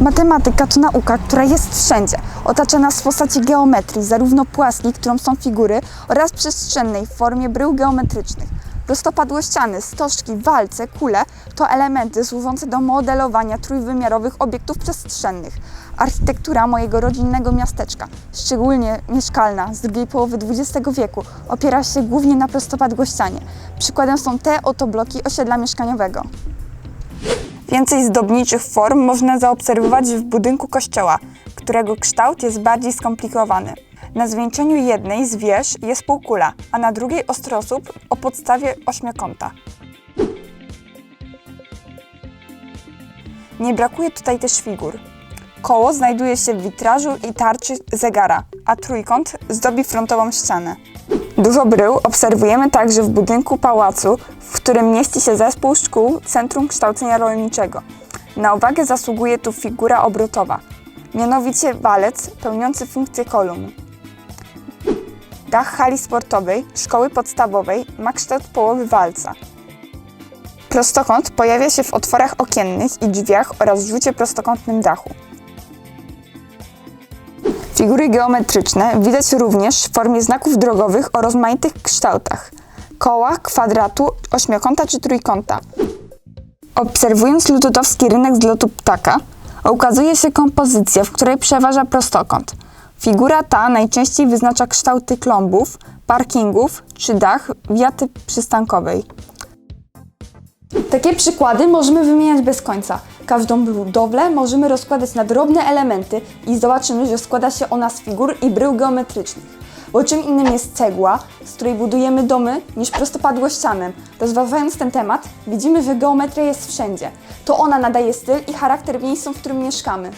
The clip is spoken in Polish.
Matematyka to nauka, która jest wszędzie. Otacza nas w postaci geometrii, zarówno płaskiej, którą są figury, oraz przestrzennej w formie brył geometrycznych. Prostopadłościany, stożki, walce, kule to elementy służące do modelowania trójwymiarowych obiektów przestrzennych. Architektura mojego rodzinnego miasteczka, szczególnie mieszkalna z drugiej połowy XX wieku, opiera się głównie na prostopadłościanie. Przykładem są te oto bloki osiedla mieszkaniowego. Więcej zdobniczych form można zaobserwować w budynku kościoła, którego kształt jest bardziej skomplikowany. Na zwieńczeniu jednej z wież jest półkula, a na drugiej ostrosłup o podstawie ośmiokąta. Nie brakuje tutaj też figur. Koło znajduje się w witrażu i tarczy zegara, a trójkąt zdobi frontową ścianę. Dużo brył obserwujemy także w budynku pałacu, w którym mieści się zespół szkół Centrum Kształcenia Rolniczego. Na uwagę zasługuje tu figura obrotowa, mianowicie walec pełniący funkcję kolumn. Dach hali sportowej szkoły podstawowej ma kształt połowy walca. Prostokąt pojawia się w otworach okiennych i drzwiach oraz rzucie prostokątnym dachu. Figury geometryczne widać również w formie znaków drogowych o rozmaitych kształtach koła, kwadratu, ośmiokąta czy trójkąta. Obserwując lututowski rynek z lotu ptaka, ukazuje się kompozycja, w której przeważa prostokąt. Figura ta najczęściej wyznacza kształty klombów, parkingów czy dach wiaty przystankowej. Takie przykłady możemy wymieniać bez końca. Każdą budowlę możemy rozkładać na drobne elementy i zobaczymy, że składa się ona z figur i brył geometrycznych. Bo czym innym jest cegła, z której budujemy domy, niż prostopadłościanem. Rozważając ten temat, widzimy, że geometria jest wszędzie. To ona nadaje styl i charakter miejscom, w którym mieszkamy.